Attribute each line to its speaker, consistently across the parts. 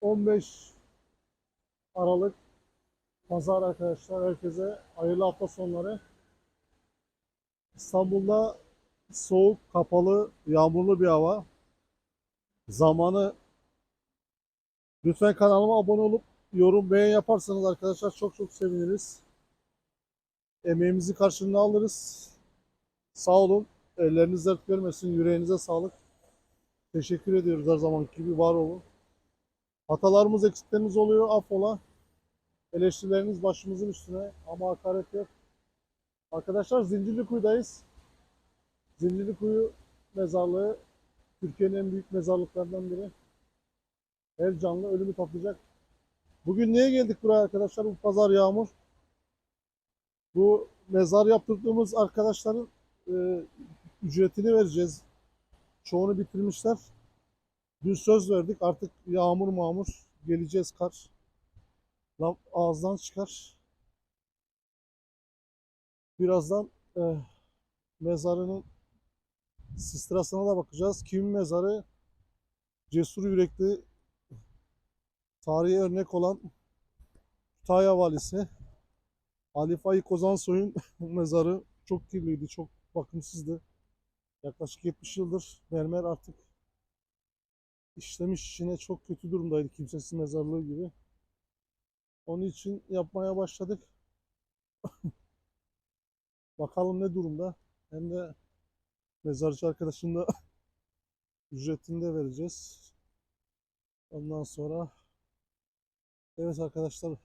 Speaker 1: 15 Aralık Pazar arkadaşlar. Herkese hayırlı hafta sonları. İstanbul'da soğuk, kapalı, yağmurlu bir hava. Zamanı lütfen kanalıma abone olup yorum beğen yaparsanız arkadaşlar çok çok seviniriz. Emeğimizi karşılığında alırız. Sağ olun. Elleriniz dert görmesin. Yüreğinize sağlık. Teşekkür ediyoruz her zamanki gibi. Var olun. Hatalarımız, eksiklerimiz oluyor. Affola. Eleştirileriniz başımızın üstüne ama hakaret yok. Arkadaşlar Zincirlikuyu'dayız. Zincirlikuyu mezarlığı Türkiye'nin en büyük mezarlıklarından biri. Her canlı ölümü toplayacak. Bugün niye geldik buraya arkadaşlar? Bu pazar yağmur. Bu mezar yaptırdığımız arkadaşların e, ücretini vereceğiz. Çoğunu bitirmişler. Dün söz verdik. Artık yağmur mağmur geleceğiz kar. Lan ağızdan çıkar. Birazdan e, mezarının sistrasına da bakacağız. Kimin mezarı? Cesur yürekli tarihi örnek olan Kütahya valisi Ali Faik Ozansoy'un mezarı çok kirliydi, çok bakımsızdı. Yaklaşık 70 yıldır mermer artık işlemiş içine çok kötü durumdaydı kimsesiz mezarlığı gibi. Onun için yapmaya başladık. Bakalım ne durumda. Hem de mezarcı arkadaşın da ücretini de vereceğiz. Ondan sonra evet arkadaşlar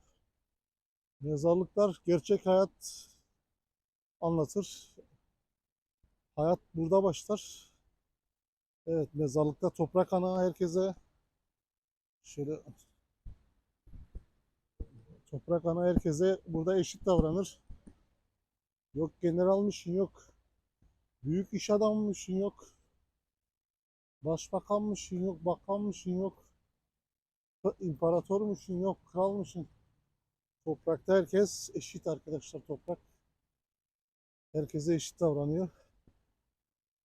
Speaker 1: mezarlıklar gerçek hayat anlatır. Hayat burada başlar. Evet mezarlıkta toprak ana herkese şöyle toprak ana herkese burada eşit davranır. Yok generalmışsın yok. Büyük iş adammışsın yok. Başbakanmışsın yok, bakanmışsın yok. İmparatormuşsun yok, kralmışsın. Toprakta herkes eşit arkadaşlar toprak. Herkese eşit davranıyor.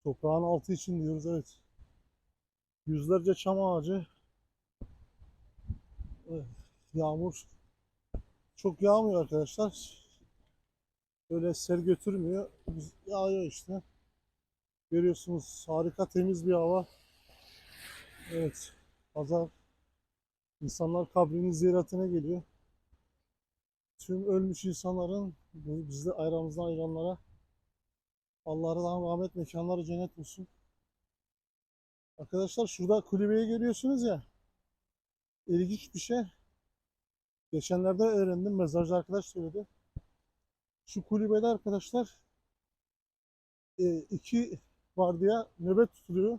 Speaker 1: Toprağın altı için diyoruz evet. Yüzlerce çam ağacı. Yağmur çok yağmıyor arkadaşlar. Öyle sel götürmüyor. Biz- Yağıyor işte. Görüyorsunuz harika temiz bir hava. Evet. Pazar insanlar kabrinin ziyaretine geliyor. Tüm ölmüş insanların bu bizde aramızdan ayrılanlara Allah'tan rahmet mekanları cennet olsun. Arkadaşlar şurada kulübeyi görüyorsunuz ya. İlginç bir şey. Geçenlerde öğrendim. Mezarcı arkadaş söyledi. Şu kulübede arkadaşlar e, iki vardiya nöbet tutuluyor.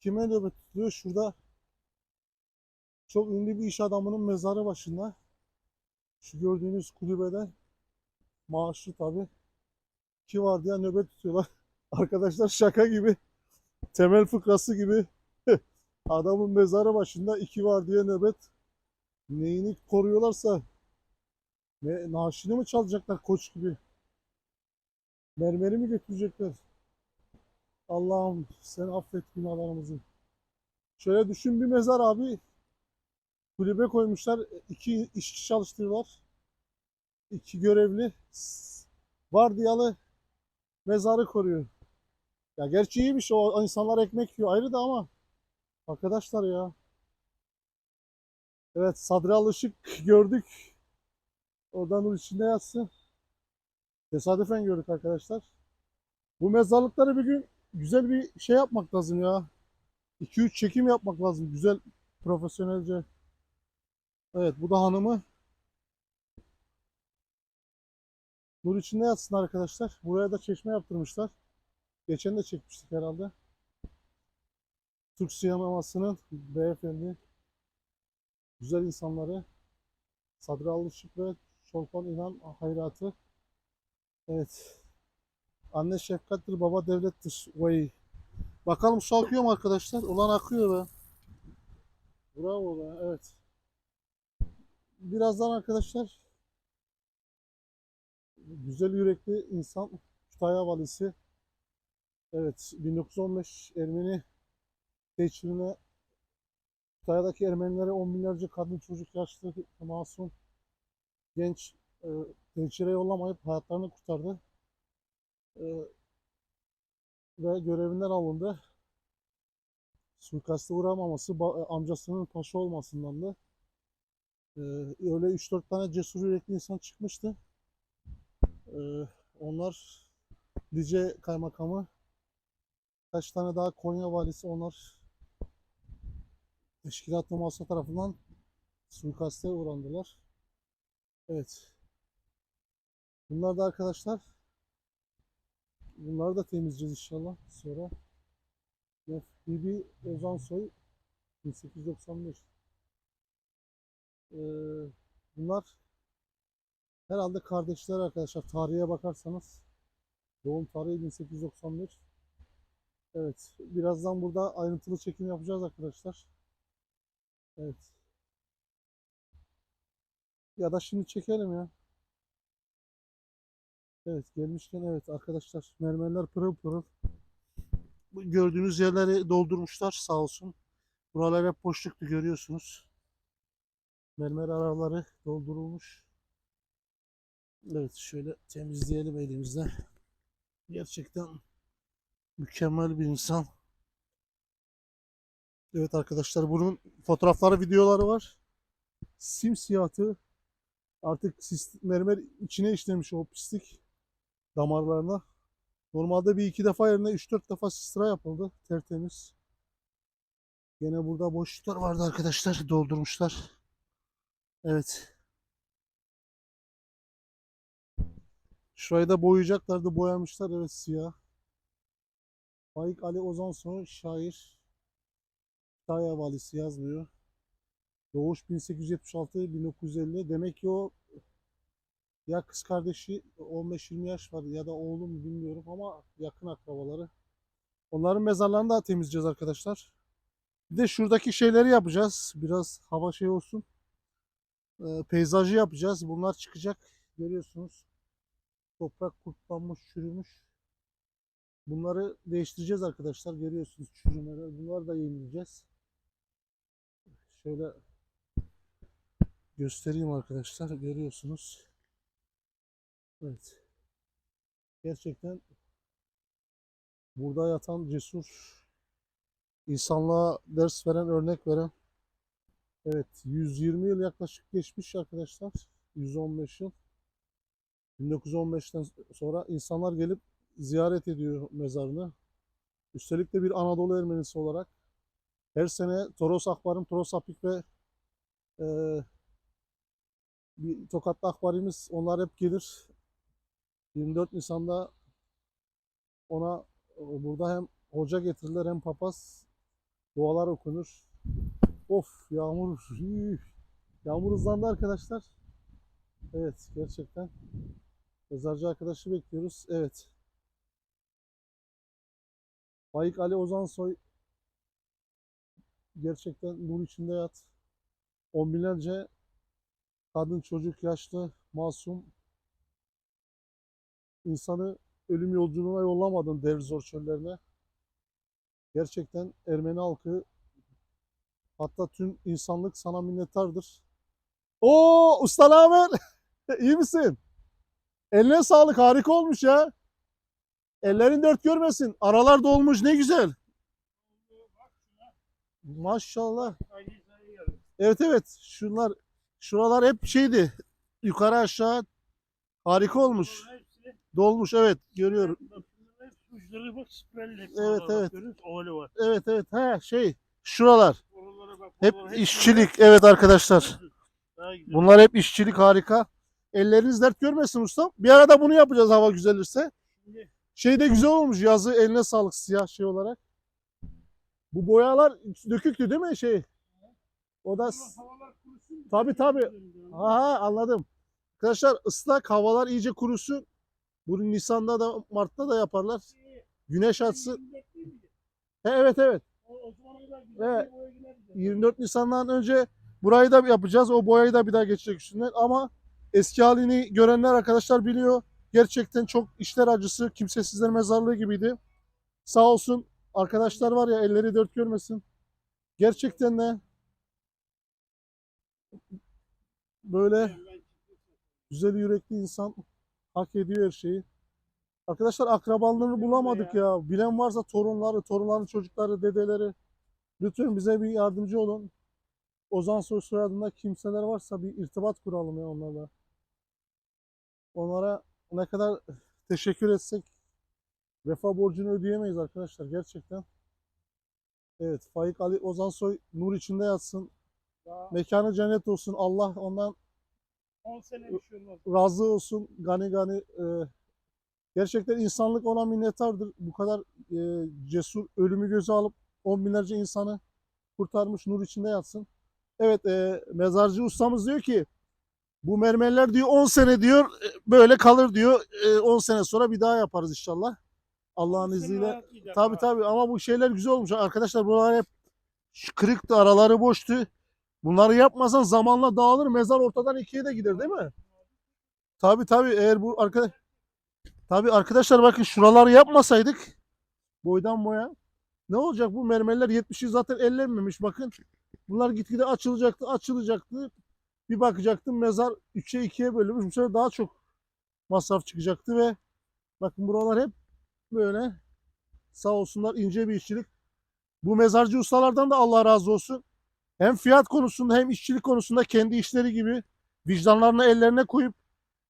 Speaker 1: Kime nöbet tutuluyor? Şurada çok ünlü bir iş adamının mezarı başında. Şu gördüğünüz kulübede maaşlı tabi. İki vardiya nöbet tutuyorlar. Arkadaşlar şaka gibi. Temel fıkrası gibi. Adamın mezarı başında iki vardiya nöbet. Neyini koruyorlarsa ne, naaşını mı çalacaklar koç gibi? Mermeri mi götürecekler? Allah'ım sen affet günahlarımızı. Şöyle düşün bir mezar abi. Kulübe koymuşlar. iki işçi çalıştırıyorlar. İki görevli. Vardiyalı mezarı koruyor. Ya gerçi iyiymiş o insanlar ekmek yiyor ayrı da ama arkadaşlar ya. Evet Sadri Alışık gördük. Oradan nur içinde yatsın. Tesadüfen gördük arkadaşlar. Bu mezarlıkları bir gün güzel bir şey yapmak lazım ya. 2-3 çekim yapmak lazım. Güzel, profesyonelce. Evet bu da hanımı. Nur içinde yatsın arkadaşlar. Buraya da çeşme yaptırmışlar. Geçen de çekmiştik herhalde. Türk sinemasının beyefendi güzel insanları Sadri Alışık ve Çolpan İnan hayratı. Evet. Anne şefkattir, baba devlettir. Vay. Bakalım su akıyor mu arkadaşlar? Ulan akıyor be. Bravo be. Evet. Birazdan arkadaşlar güzel yürekli insan Kütahya valisi Evet 1915 Ermeni tehcirine Kütahya'daki Ermenilere on binlerce kadın, çocuk, yaşlı, masum, genç e, yollamayıp hayatlarını kurtardı. E, ve görevinden alındı. Suikaste uğramaması ba- amcasının paşa olmasından da e, öyle 3-4 tane cesur yürekli insan çıkmıştı. E, onlar Lice Kaymakamı kaç tane daha Konya valisi onlar teşkilat-ı masa tarafından suikaste uğrandılar. Evet. Bunlar da arkadaşlar bunları da temizleyeceğiz inşallah sonra. Bibi Ozansoy 1895 ee, bunlar herhalde kardeşler arkadaşlar. Tarihe bakarsanız doğum tarihi 1891 Evet. Birazdan burada ayrıntılı çekim yapacağız arkadaşlar. Evet. Ya da şimdi çekelim ya. Evet gelmişken evet arkadaşlar mermerler pırıl pırıl. Gördüğünüz yerleri doldurmuşlar sağ olsun. Buralar hep boşluktu görüyorsunuz. Mermer araları doldurulmuş. Evet şöyle temizleyelim elimizle. Gerçekten mükemmel bir insan. Evet arkadaşlar bunun fotoğrafları, videoları var. Simsiyahtı. Artık mermer içine işlemiş o pislik damarlarına. Normalde bir iki defa yerine 3-4 defa sistra yapıldı. Tertemiz. Gene burada boşluklar vardı arkadaşlar. Doldurmuşlar. Evet. Şurayı da boyayacaklardı. Boyamışlar. Evet siyah. Faik Ali Ozansoy şair. Kütahya valisi yazmıyor. Doğuş 1876-1950. Demek ki o ya kız kardeşi 15-20 yaş var ya da oğlu mu bilmiyorum ama yakın akrabaları. Onların mezarlarını da temizleyeceğiz arkadaşlar. Bir de şuradaki şeyleri yapacağız. Biraz hava şey olsun. Ee, peyzajı yapacağız. Bunlar çıkacak. Görüyorsunuz. Toprak kurtlanmış, çürümüş. Bunları değiştireceğiz arkadaşlar. Görüyorsunuz çürümeler. Bunları da yenileyeceğiz. Şöyle göstereyim arkadaşlar. Görüyorsunuz. Evet. Gerçekten burada yatan cesur insanlığa ders veren, örnek veren evet 120 yıl yaklaşık geçmiş arkadaşlar. 115 yıl. 1915'ten sonra insanlar gelip ziyaret ediyor mezarını. Üstelik de bir Anadolu Ermenisi olarak her sene Toros Akbar'ın Toros Apik ve eee bir Tokatlı Akbarimiz onlar hep gelir. 24 Nisan'da ona e, burada hem hoca getirirler hem papaz dualar okunur. Of yağmur. üf. Yağmur hızlandı arkadaşlar. Evet gerçekten. Mezarcı arkadaşı bekliyoruz. Evet. Faik Ali Ozansoy gerçekten nur içinde yat. On binlerce kadın, çocuk, yaşlı, masum insanı ölüm yolculuğuna yollamadın devir zor çöllerine. Gerçekten Ermeni halkı hatta tüm insanlık sana minnettardır. Oo usta ne haber? İyi misin? Eline sağlık harika olmuş ya. Ellerin dört görmesin. Aralar dolmuş ne güzel. Maşallah. Evet evet şunlar şuralar hep şeydi. Yukarı aşağı harika olmuş. Dolmuş evet görüyorum. Evet, evet. Evet evet he şey şuralar. Hep işçilik evet arkadaşlar. Bunlar hep işçilik harika. Elleriniz dert görmesin ustam. Bir arada bunu yapacağız hava güzelirse.
Speaker 2: Şimdi
Speaker 1: Şey de güzel olmuş yazı eline sağlık siyah şey olarak. Bu boyalar döküktü değil mi şey? O da. Tabii, tabii. ha anladım. Arkadaşlar ıslak havalar iyice kurusun. Bunu Nisan'da da Mart'ta da yaparlar. Güneş açsın. He, evet evet. Evet.
Speaker 2: bir boya gider bize.
Speaker 1: 24 Nisan'dan önce burayı da yapacağız. O boyayı da bir daha geçecek üstünden. Ama eski halini görenler arkadaşlar biliyor. Gerçekten çok işler acısı, kimsesizler mezarlığı gibiydi. Sağ olsun arkadaşlar var ya elleri dört görmesin. Gerçekten de böyle güzel yürekli insan hak ediyor her şeyi. Arkadaşlar akrabalarını bulamadık ya. Bilen varsa torunları, torunların çocukları, dedeleri. Lütfen bize bir yardımcı olun. Ozan Soy soyadında kimseler varsa bir irtibat kuralım ya onlarla. Onlara ne kadar teşekkür etsek vefa borcunu ödeyemeyiz arkadaşlar gerçekten. Evet Faik Ali Ozansoy nur içinde yatsın.
Speaker 2: Daha
Speaker 1: Mekanı cennet olsun. Allah ondan
Speaker 2: 10 sene bir şey olmaz.
Speaker 1: razı olsun. Gani gani. e, gerçekten insanlık ona minnettardır. Bu kadar e, cesur ölümü göze alıp on binlerce insanı kurtarmış. Nur içinde yatsın. Evet e, mezarcı ustamız diyor ki bu mermerler diyor 10 sene diyor e, böyle kalır diyor. E, 10 sene sonra bir daha yaparız inşallah. Allah'ın izniyle. Tabii tabii ama bu şeyler güzel olmuş. Arkadaşlar buralar hep kırıktı, araları boştu. Bunları yapmasan zamanla dağılır, mezar ortadan ikiye de gider değil mi? Tabii tabii eğer bu arkadaş Tabii arkadaşlar bakın şuraları yapmasaydık boydan boya ne olacak bu mermerler 70'i zaten ellenmemiş bakın. Bunlar gitgide açılacaktı, açılacaktı. Bir bakacaktım mezar 3'e 2'ye bölünmüş. Bu sefer daha çok masraf çıkacaktı ve bakın buralar hep böyle Sağ olsunlar ince bir işçilik. Bu mezarcı ustalardan da Allah razı olsun. Hem fiyat konusunda hem işçilik konusunda kendi işleri gibi vicdanlarını ellerine koyup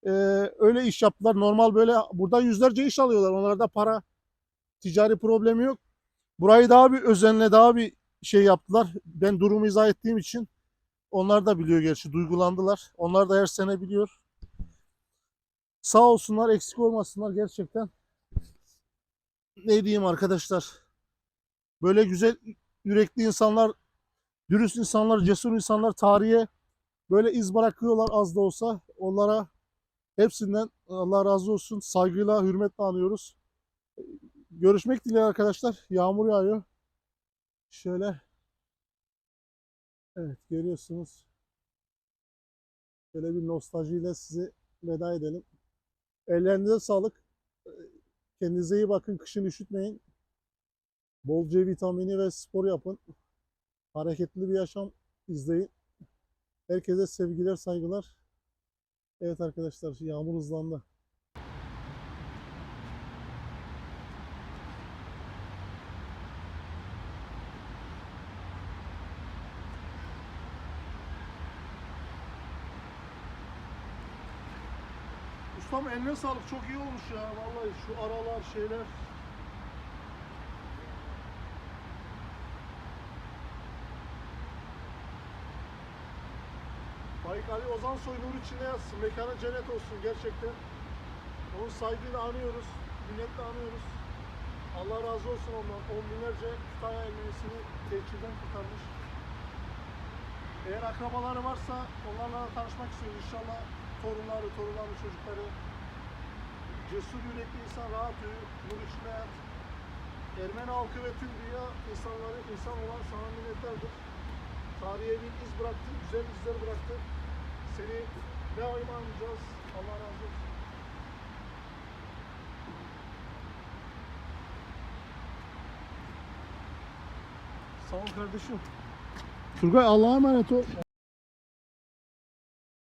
Speaker 1: e, öyle iş yaptılar. Normal böyle buradan yüzlerce iş alıyorlar. Onlarda para, ticari problemi yok. Burayı daha bir özenle daha bir şey yaptılar. Ben durumu izah ettiğim için onlar da biliyor gerçi duygulandılar. Onlar da her sene biliyor. Sağ olsunlar eksik olmasınlar gerçekten ne diyeyim arkadaşlar. Böyle güzel yürekli insanlar, dürüst insanlar, cesur insanlar tarihe böyle iz bırakıyorlar az da olsa. Onlara hepsinden Allah razı olsun. Saygıyla, hürmetle anıyoruz. Görüşmek dileğiyle arkadaşlar. Yağmur yağıyor. Şöyle. Evet görüyorsunuz. Şöyle bir nostaljiyle sizi veda edelim. Ellerinize sağlık. Kendinize iyi bakın. Kışın üşütmeyin. Bol C vitamini ve spor yapın. Hareketli bir yaşam izleyin. Herkese sevgiler, saygılar. Evet arkadaşlar, yağmur hızlandı. Eline sağlık. Çok iyi olmuş ya. Vallahi şu aralar şeyler. Faik Ali Ozan Soy nur içinde yatsın. Mekanı cennet olsun gerçekten. Onun saygıyla anıyoruz. Minnetle anıyoruz. Allah razı olsun ondan. On binlerce Kütahya Ermenisini tehcirden kurtarmış. Eğer akrabaları varsa onlarla da tanışmak istiyoruz. İnşallah torunları, torunların çocukları cesur yürekli insan rahat yürü, nur yat. Ermeni halkı ve tüm dünya insanları insan olan sana minnettardır. Tarihe bir iz bıraktı, güzel izler bıraktı. Seni ne ayıma anacağız. Allah razı olsun. Sağ ol kardeşim. Turgay Allah'a emanet ol.